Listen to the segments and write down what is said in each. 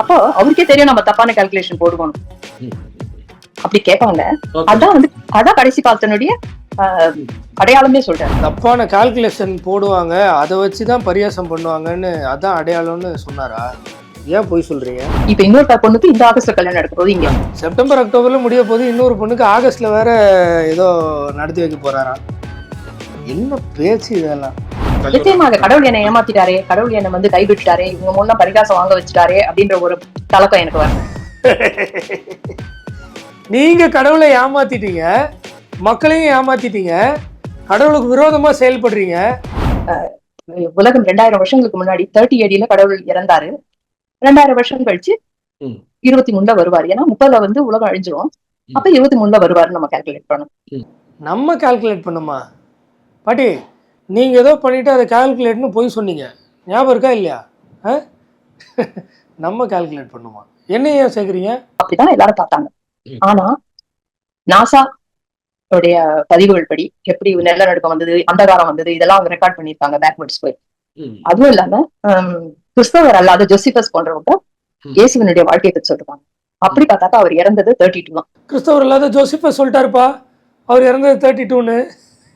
அப்போ அவருக்கே தெரியும் நம்ம தப்பான கால்குலேஷன் போடுவோம். அப்படி கேட்பாங்க. அதான் வந்து அதான் கடைசி காலத்தினுடைய அடையாளமே சொல்றாரு தப்பான கால்குலேஷன் போடுவாங்க அதை வச்சு தான் பரியாசம் பண்ணுவாங்கன்னு அதான் அடையாளம்னு சொன்னாரா? ஏன் போய் சொல்றீங்க? இப்ப இன்னொரு பொண்ணுக்கு இந்த ஆகஸ்ட்ல கல்யாணம் நடக்க போது இங்க. செப்டம்பர் அக்டோபர்ல முடிய போது இன்னொரு பொண்ணுக்கு ஆகஸ்ட்ல வேற ஏதோ நடத்தி வைக்க போறாராம். என்ன பேச்சு இதெல்லாம்? நிச்சயமாக கடவுள் என்னை ஏமாத்திட்டாரே கடவுள் என்னை வந்து கைவிட்டுட்டாரே இவங்க மூலம் பரிகாசம் வாங்க வச்சுட்டாரே அப்படின்ற ஒரு கலக்கம் எனக்கு வரும் நீங்க கடவுளை ஏமாத்திட்டீங்க மக்களையும் ஏமாத்திட்டீங்க கடவுளுக்கு விரோதமா செயல்படுறீங்க. உலகம் ரெண்டாயிரம் வருஷங்களுக்கு முன்னாடி தேர்ட்டி ஏடியில கடவுள் இறந்தாரு. ரெண்டாயிரம் வருஷம் கழிச்சு. இருபத்தி மூணுல வருவார். ஏன்னா முப்பதுல வந்து உலகம் அழிஞ்சிரும். அப்ப இருபத்தி மூணுல வருவாருன்னு நம்ம கால்குலேட் பண்ணணும். நம்ம கால்குலேட் பண்ணுமா? பாட்டி நீங்க ஏதோ பண்ணிட்டு அதை கால்குலேட்னு போய் சொன்னீங்க. ஞாபகம் இருக்கா இல்லையா? ஆ? நம்ம கால்குலேட் பண்ணுமா? என்ன ஏன் சேர்க்குறீங்க? அப்படிதான் எல்லாரும் பார்த்தாங்க. ஆனா நாசா உடைய பதிவுகள் படி எப்படி நிலநடுக்கம் வந்தது அந்தகாரம் வந்தது இதெல்லாம் அவங்க ரெக்கார்ட் பண்ணிருக்காங்க பேக்வர்ட்ஸ் போய். அதுவும் இல்லாம ஹம், கிறிஸ்தவர் அல்லாத ஜோசிபஸ் போன்றவங்க. இயேசுவினுடைய வாழ்க்கையை பத்தி சொல்லிருக்காங்க. அப்படி பார்த்தாக்கா அவர் இறந்தது தேர்ட்டி டூ தான். கிறிஸ்தவர் இல்லாத ஜோசிப்பை சொல்லிட்டாருப்பா. அவர் இறந்தது தேர்ட்டி டூன்னு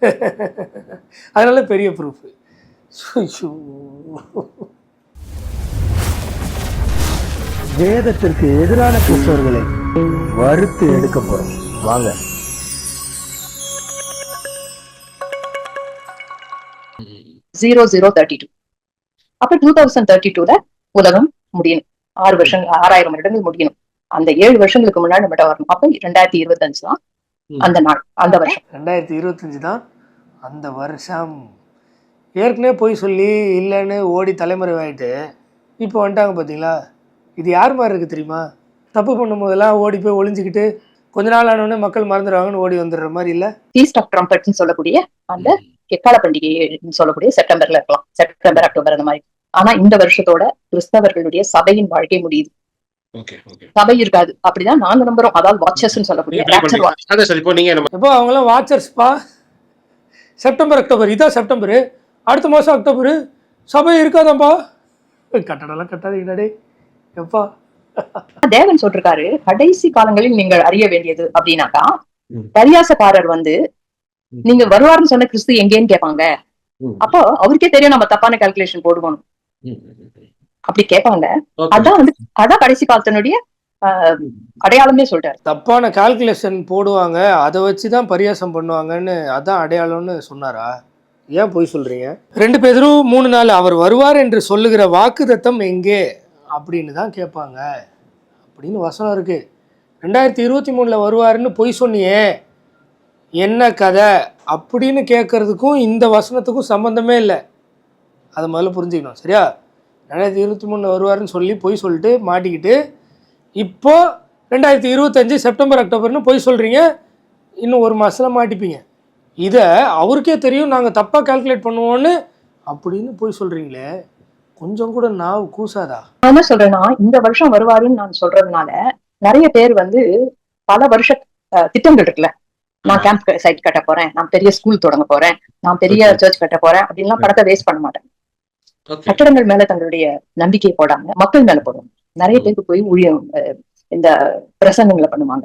அதனால பெரிய ப்ரூஃப் வேதத்திற்கு எதிரான கிறிஸ்தவர்களை வறுத்து எடுக்க போறோம். வாங்க. ஜீரோ ஜீரோ தேர்ட்டி டூ அப்ப டூ தௌசண்ட் தேர்ட்டி டூல உலகம் முடியணும். ஆறு வருஷம் ஆறாயிரம் வருடங்கள் முடியணும். அந்த ஏழு வருஷங்களுக்கு முன்னாடி நம்மகிட்ட வரணும். அப்ப ரெண்டாயிரத்தி இருபத்தஞ்சு தான். அந்த நாள் அந்த வருஷம். ரெண்டாயிரத்தி இருபத்தஞ்சு தான் அந்த வருஷம். ஏற்கனவே போய் சொல்லி இல்லைன்னு ஓடி தலைமறைவாயிட்டு இப்போ வந்துட்டாங்க பார்த்தீங்களா இது யார் மாதிரி இருக்குது தெரியுமா? தப்பு பண்ணும்போதெல்லாம் ஓடி போய் ஒளிஞ்சிக்கிட்டு கொஞ்ச நாள் ஆனோடனே மக்கள் மறந்துடுவாங்கன்னு ஓடி வந்துடுற மாதிரி இல்லை? ஃபீஸ்ட் ஆஃப் ட்ரம்பட்னு சொல்லக்கூடிய அந்த எக்கால பண்டிகை சொல்லக்கூடிய செப்டம்பர்ல இருக்கலாம். செப்டம்பர் அக்டோபர் அந்த மாதிரி. ஆனா இந்த வருஷத்தோட கிறிஸ்தவர்களுடைய சபையின் வாழ்க்கை முடியுது. சபை இருக்காது. அப்படிதான் நாங்க நம்புறோம். அதாவது வாட்சஸ் சொல்லக்கூடிய இப்போ அவங்களாம் வாட்சர்ஸ்ப்பா செப்டம்பர் அக்டோபர் இதான் செப்டம்பரு அடுத்த மாதம் அக்டோபரு சபை இருக்காதாம்ப்பா கட்டடம்லாம் கட்டாதீங்கடா எப்பா? தேவன் சொல்றாரு கடைசி காலங்களில் நீங்கள் அறிய வேண்டியது அப்படின்னாக்கா. பரியாசக்காரர் வந்து. நீங்க வருவாருன்னு சொன்ன கிறிஸ்து எங்கேன்னு கேட்பாங்க. அப்போ அவருக்கே தெரியும் நம்ம தப்பான கால்குலேஷன் போடுவோம். அப்படி கேட்பாங்க. அதான் வந்து அதான் கடைசி காலத்தினுடைய அடையாளமே சொல்றாரு. தப்பான கால்குலேஷன் போடுவாங்க. அதை வச்சு தான் பரியாசம் பண்ணுவாங்கன்னு அதான் அடையாளம்னு சொன்னாரா? ஏன் போய் சொல்றீங்க? ரெண்டு பேரும் மூணு நாள் அவர் வருவார் என்று சொல்லுகிற வாக்குத்தத்தம் எங்கே? அப்படின்னு தான் கேட்பாங்க. அப்படின்னு வசனம் இருக்கு. ரெண்டாயிரத்தி இருபத்தி மூணில் வருவாருன்னு பொய் சொன்னியே. என்ன கதை? அப்படின்னு கேட்கறதுக்கும் இந்த வசனத்துக்கும் சம்மந்தமே இல்லை. அதை முதல்ல புரிஞ்சுக்கணும். சரியா? ரெண்டாயிரத்தி இருபத்தி மூணில் வருவாருன்னு சொல்லி பொய் சொல்லிட்டு மாட்டிக்கிட்டு இப்போ ரெண்டாயிரத்தி இருபத்தஞ்சு செப்டம்பர் அக்டோபர்னு பொய் சொல்கிறீங்க இன்னும் ஒரு மாதத்தில் மாட்டிப்பீங்க. இதை அவருக்கே தெரியும் நாங்கள் தப்பாக கால்குலேட் பண்ணுவோன்னு அப்படின்னு பொய் சொல்கிறீங்களே கொஞ்சம் கூட நாவு கூசாதா? நான் என்ன சொல்றேன்னா இந்த வருஷம் வருவாருன்னு நான் சொல்றதுனால நிறைய பேர் வந்து பல வருஷ திட்டங்கள் இருக்குல்ல. நான் கேம்ப் சைட் கட்ட போறேன் நான் பெரிய ஸ்கூல் தொடங்க போறேன் நான் பெரிய. சர்ச் கட்ட போறேன் அப்படின்லாம் படத்தை வேஸ்ட் பண்ண மாட்டேன். கட்டடங்கள் மேல தங்களுடைய நம்பிக்கையை போடாம மக்கள் மேல போடுவாங்க நிறைய பேருக்கு போய் ஊழியம் இந்த பிரசங்கங்களை பண்ணுவாங்க.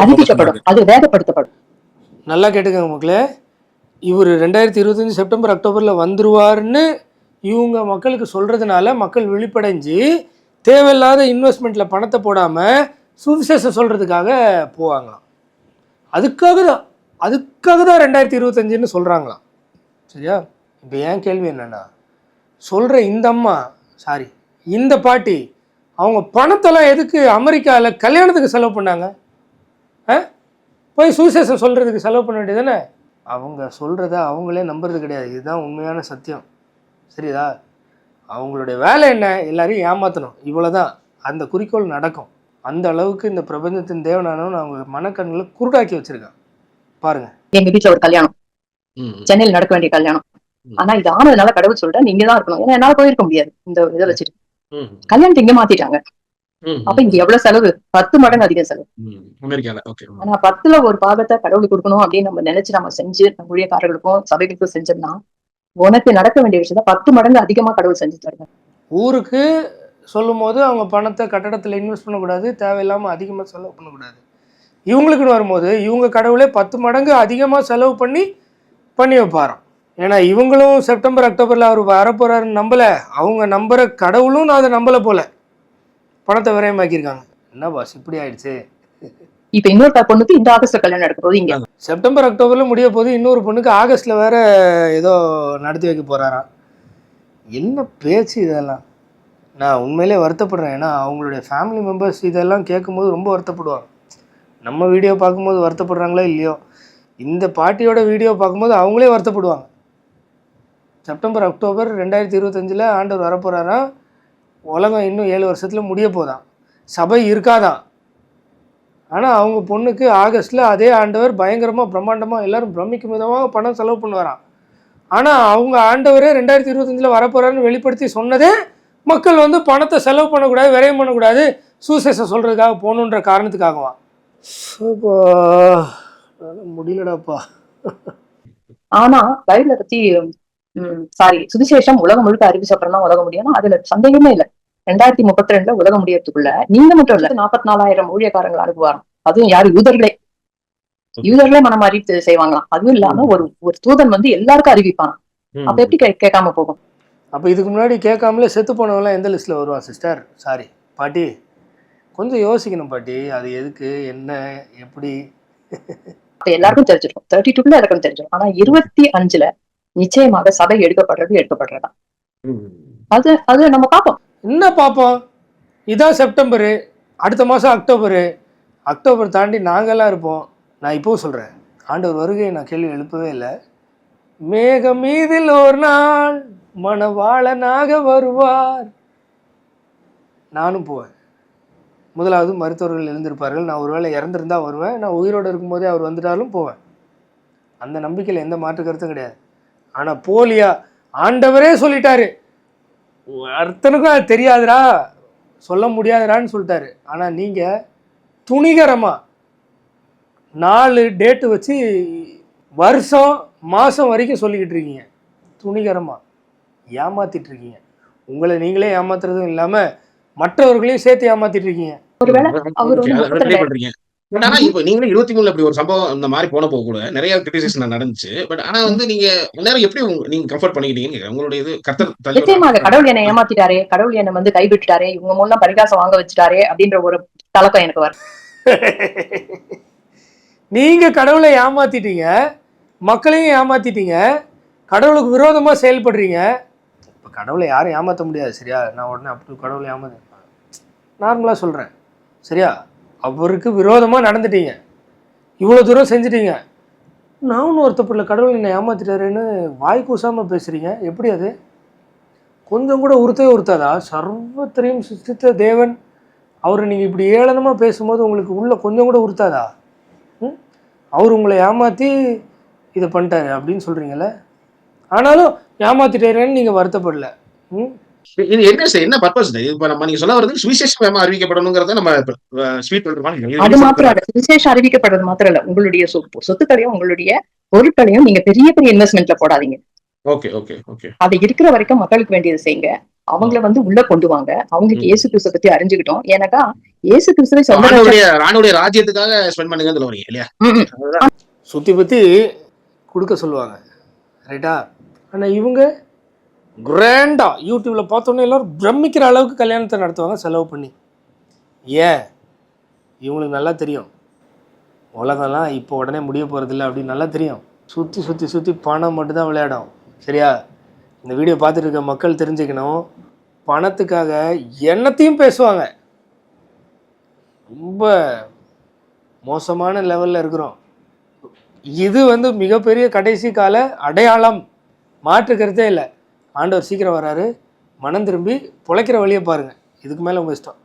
அறிவிக்கப்படும். அது வேகப்படுத்தப்படும் நல்லா கேட்டுக்கங்க மக்களே. இவர் ரெண்டாயிரத்தி இருபத்தஞ்சி செப்டம்பர் அக்டோபரில் வந்துருவாருன்னு இவங்க மக்களுக்கு சொல்கிறதுனால மக்கள் விழிப்படைஞ்சு தேவையில்லாத இன்வெஸ்ட்மெண்ட்டில் பணத்தை போடாமல் சுவிசேஷம் சொல்கிறதுக்காக போவாங்களாம். அதுக்காக தான் அதுக்காக தான் ரெண்டாயிரத்தி இருபத்தஞ்சுன்னு சொல்கிறாங்களாம் சரியா? இப்போ ஏன் கேள்வி என்னென்னா சொல்கிற இந்த அம்மா சாரி இந்த பாட்டி அவங்க பணத்தெல்லாம் எதுக்கு அமெரிக்காவில் கல்யாணத்துக்கு செலவு பண்ணாங்க? ஆ? போய் சுவிசேஷம் சொல்கிறதுக்கு செலவு பண்ண வேண்டியதானே அவங்க சொல்கிறத அவங்களே நம்புறது கிடையாது. இதுதான் உண்மையான சத்தியம். சரிதா அவங்களுடைய வேலை என்ன? எல்லாரையும் ஏமாற்றணும் இவ்வளோதான் அந்த குறிக்கோள் நடக்கும். அந்த அளவுக்கு இந்த பிரபஞ்சத்தின் தேவனானவன் அவங்க மனக்கண்களை குருடாக்கி வச்சிருக்கான். பாருங்க. எங்க வீட்டுல ஒரு கல்யாணம். சென்னையில் நடக்க வேண்டிய கல்யாணம். ஆனா இது ஆனதுனால கடவுள் சொல்லிட்டா நீங்க தான் இருக்கணும். ஏன்னா என்னால போயிருக்க முடியாது இந்த இதை வச்சுட்டு. கல்யாணத்தை இங்க மாத்திட்டாங்க. அப்ப இங்க எவ்வளவு செலவு? பத்து மடங்கு அதிக செலவு. ஆனா பத்துல ஒரு பாகத்தை கடவுளுக்கு கொடுக்கணும் அப்படின்னு நம்ம நினைச்சு நம்ம செஞ்சு நம்ம ஊழியக்காரர்களுக்கும் சபைகளுக்கும் செஞ்சோம்னா உனக்கு நடக்க வேண்டிய விஷயத்த பத்து மடங்கு அதிகமா கடவுள் செஞ்சு தருவார். ஊருக்கு சொல்லும் போது அவங்க பணத்தை கட்டடத்தில் இன்வெஸ்ட் பண்ணக்கூடாது தேவையில்லாமல் அதிகமாக செலவு பண்ணக்கூடாது. இவங்களுக்குன்னு வரும்போது இவங்க கடவுளே பத்து மடங்கு அதிகமாக செலவு பண்ணி பண்ணி வைப்பாராம். ஏன்னா இவங்களும் செப்டம்பர் அக்டோபரில் அவர் வரப்போறாருன்னு நம்பலை. அவங்க நம்புற கடவுளும் நான் அதை நம்பலை போல. பணத்தை விரயமாக்கியிருக்காங்க. என்ன பாஸ் இப்படி ஆயிடுச்சு? இப்ப இன்னொரு பொண்ணுக்கு இந்த ஆகஸ்ட்ல கல்யாணம் நடக்க போகுது இங்க. செப்டம்பர் அக்டோபரில் முடிய போது இன்னொரு பொண்ணுக்கு ஆகஸ்ட்டில் வேற ஏதோ நடத்தி வைக்க போகிறாராம் என்ன பேச்சு இதெல்லாம்? நான் உண்மையிலே வருத்தப்படுறேன். ஏன்னா அவங்களுடைய ஃபேமிலி மெம்பர்ஸ் இதெல்லாம் கேட்கும்போது ரொம்ப வருத்தப்படுவாங்க. நம்ம வீடியோ பார்க்கும்போது வருத்தப்படுறாங்களோ இல்லையோ? இந்த பாட்டியோட வீடியோ பார்க்கும்போது அவங்களே வருத்தப்படுவாங்க. செப்டம்பர் அக்டோபர் ரெண்டாயிரத்தி இருபத்தஞ்சில் ஆண்டவர் வரப்போகிறாராம் உலகம் இன்னும் ஏழு வருஷத்தில் முடிய போதாம் சபை இருக்காதான் ஆனால் அவங்க பொண்ணுக்கு ஆகஸ்ட்டில் அதே ஆண்டவர் பயங்கரமாக பிரம்மாண்டமாக எல்லாரும் பிரமிக்கும் விதமாக பணம் செலவு பண்ணுவாராம். ஆனால் அவங்க ஆண்டவரே ரெண்டாயிரத்தி இருபத்தஞ்சில் வரப்போகிறான்னு வெளிப்படுத்தி சொன்னதே மக்கள் வந்து பணத்தை செலவு பண்ணக்கூடாது விரயம் பண்ணக்கூடாது சூசேஷன் சொல்கிறதுக்காக போகணுன்ற காரணத்துக்காகவா? முடியலடாப்பா. ஆனா பைபிளை பத்தி சாரி சுவிசேஷம் உலகம் முழுக்க அறிவிச்சப்பறம் தான் உலக முடியும் அதுல சந்தேகமே இல்ல. ரெண்டாயிரத்தி முப்பத்தி ரெண்டுல உலகம் முடியறதுக்குள்ள நீங்க மட்டும் இல்ல நாற்பத்தி நாலாயிரம் ஊழியக்காரங்களை அனுப்புவாராம். அதுவும் யாரு? யூதர்களே. யூதர்களே மனம் மாறி செய்வாங்களாம். அதுவும் இல்லாம ஒரு ஒரு தூதன் வந்து எல்லாருக்கும் அறிவிப்பான். அப்ப எப்படி கேட்காம போகும்? அப்போ இதுக்கு முன்னாடி கேட்காமலே செத்து போனவங்களாம் எந்த லிஸ்ட்டில் வருவான் சிஸ்டர் சாரி பாட்டி கொஞ்சம் யோசிக்கணும் பாட்டி. அது எதுக்கு? என்ன? எப்படி? எல்லாருக்கும் தெரிஞ்சிடும். தேர்ட்டி டூல எல்லாருக்கும் தெரிஞ்சிடும். ஆனா இருபத்தி அஞ்சுல நிச்சயமாக சபை எடுக்கப்படுறது எடுக்கப்படுறதா. அது அது நம்ம பார்ப்போம். என்ன பார்ப்போம்? இதான் செப்டம்பரு அடுத்த மாதம் அக்டோபரு. அக்டோபர் தாண்டி நாங்கெல்லாம் இருப்போம். நான் இப்போவும் சொல்கிறேன் ஆண்டவர் வருகையை நான் கேள்வி எழுப்பவே இல்லை. மேக மீதில் ஒரு நாள் மணவாளனாக வருவார். நானும் போவேன். முதலாவது மருத்துவர்கள் எழுந்திருப்பார்கள். நான் ஒருவேளை இறந்துருந்தா வருவேன். நான் உயிரோடு இருக்கும்போதே அவர் வந்துட்டாலும் போவேன். அந்த நம்பிக்கையில் எந்த மாற்று கருத்தும் கிடையாது. ஆனால் போலியா? ஆண்டவரே சொல்லிட்டாரு. அர்த்தனுக்கும் அது தெரியாதுடா. சொல்ல முடியாதுடான்னு சொல்லிட்டாரு. ஆனால் நீங்கள் துணிகரமாக நாலு டேட்டு வச்சு வருஷம் மாதம் வரைக்கும் சொல்லிக்கிட்டு இருக்கீங்க. துணிகரமாக ஏமாத்திட்டு இருக்கீங்க உங்களை நீங்களே ஏமாத்துறதும் இல்லாமல் மற்றவர்களையும் சேர்த்து ஏமாத்திட்டு இருக்கீங்க ஒருவேளை அவர் பட் ஆனா இப்ப நீங்களும் இருபத்தி மூணுல இப்படி ஒரு சம்பவம் இந்த மாதிரி போன போக கூட நிறைய கிரிட்டிசேஷன் நடந்துச்சு. பட் ஆனா வந்து நீங்க நேரம் எப்படி நீங்க கம்ஃபர்ட் பண்ணிக்கிட்டீங்கன்னு. உங்களுடைய இது நிச்சயமாக கடவுள் என்னை ஏமாத்திட்டாரே கடவுள் என்னை வந்து கைவிட்டுட்டாரே இவங்க மூலம் பரிகாசம் வாங்க வச்சுட்டாரே அப்படின்ற ஒரு தலக்கம் எனக்கு வரும். நீங்கள் கடவுளை ஏமாத்திட்டீங்க மக்களையும் ஏமாத்திட்டீங்க கடவுளுக்கு விரோதமாக செயல்படுறீங்க. இப்போ கடவுளை யாரும் ஏமாற்ற முடியாது சரியா? நான் உடனே அப்படி கடவுளை ஏமாத்த நார்மலாக சொல்கிறேன் சரியா? அவருக்கு விரோதமாக நடந்துட்டீங்க. இவ்வளோ தூரம் செஞ்சிட்டீங்க. நானும் ஒருத்தப்படல கடவுள் என்னை ஏமாத்திட்டாருன்னு வாய் கூசாமல் பேசுகிறீங்க எப்படி அது? கொஞ்சம் கூட உறுத்தவே உறுத்தாதா? சர்வத்திரையும் சிருஷ்டித்த தேவன் அவரை நீங்கள் இப்படி ஏளனமாக பேசும்போது உங்களுக்கு உள்ளே கொஞ்சம் கூட உறுத்தாதா? ம்? அவர் உங்களை ஏமாற்றி இதை பண்ணிட்டாரு அப்படின்னு சொல்கிறீங்களே ஆனாலும் ஏமாத்திட்டாருன்னு நீங்கள் வருத்தப்படல. ம்? இது என்ன சார் என்ன பர்பஸ் இப்ப நம்ம நீங்க சொல்ல வரது சுவிசேஷம் வேமா அறிவிக்கப்படணுங்கிறத நம்ம ஸ்வீட் அது மாத்திரம் இல்ல விசேஷம் அறிவிக்கப்படுறது மாத்திரம் இல்ல உங்களுடைய சொத்து சொத்துக்களையும் உங்களுடைய பொருட்களையும் நீங்க பெரிய பெரிய இன்வெஸ்ட்மெண்ட்ல போடாதீங்க. Okay okay okay. அது இருக்கிற வரைக்கும் மக்களுக்கு வேண்டியது செய்யுங்க அவங்கள வந்து உள்ள கொண்டு வாங்க. அவங்களுக்கு. இயேசு கிறிஸ்துவ பத்தி அறிஞ்சுக்கிட்டோம். ஏன்னாக்கா இயேசு கிறிஸ்துவை சொந்த ராஜ்யத்துக்காக ஸ்பெண்ட் பண்ணுங்கன்னு வரீங்க இல்லையா. சுற்றி பற்றி கொடுக்க சொல்லுவாங்க. ரைட்டா ஆனால் இவங்க கிராண்டாக யூடியூப்பில் பார்த்தோன்னே எல்லோரும் பிரமிக்கிற அளவுக்கு கல்யாணத்தை நடத்துவாங்க செலவு பண்ணி. ஏன்? இவங்களுக்கு நல்லா தெரியும். உலகம்லாம் இப்போ உடனே முடிய போகிறதில்ல அப்படின்னு நல்லா தெரியும். சுற்றி சுற்றி சுற்றி பணம் மட்டும்தான் விளையாடும். சரியா? இந்த வீடியோ பார்த்துட்டு இருக்க மக்கள் தெரிஞ்சுக்கணும். பணத்துக்காக என்னத்தையும் பேசுவாங்க. ரொம்ப மோசமான லெவலில் இருக்கிறோம். இது வந்து மிகப்பெரிய கடைசி கால அடையாளம். மாற்றுக்கிறதே இல்லை. ஆண்டவர் சீக்கிரம் வராரு. மனம் திரும்பி பிழைக்கிற வழியை பாருங்கள் இதுக்கு மேலே உங்கள் இஷ்டம்.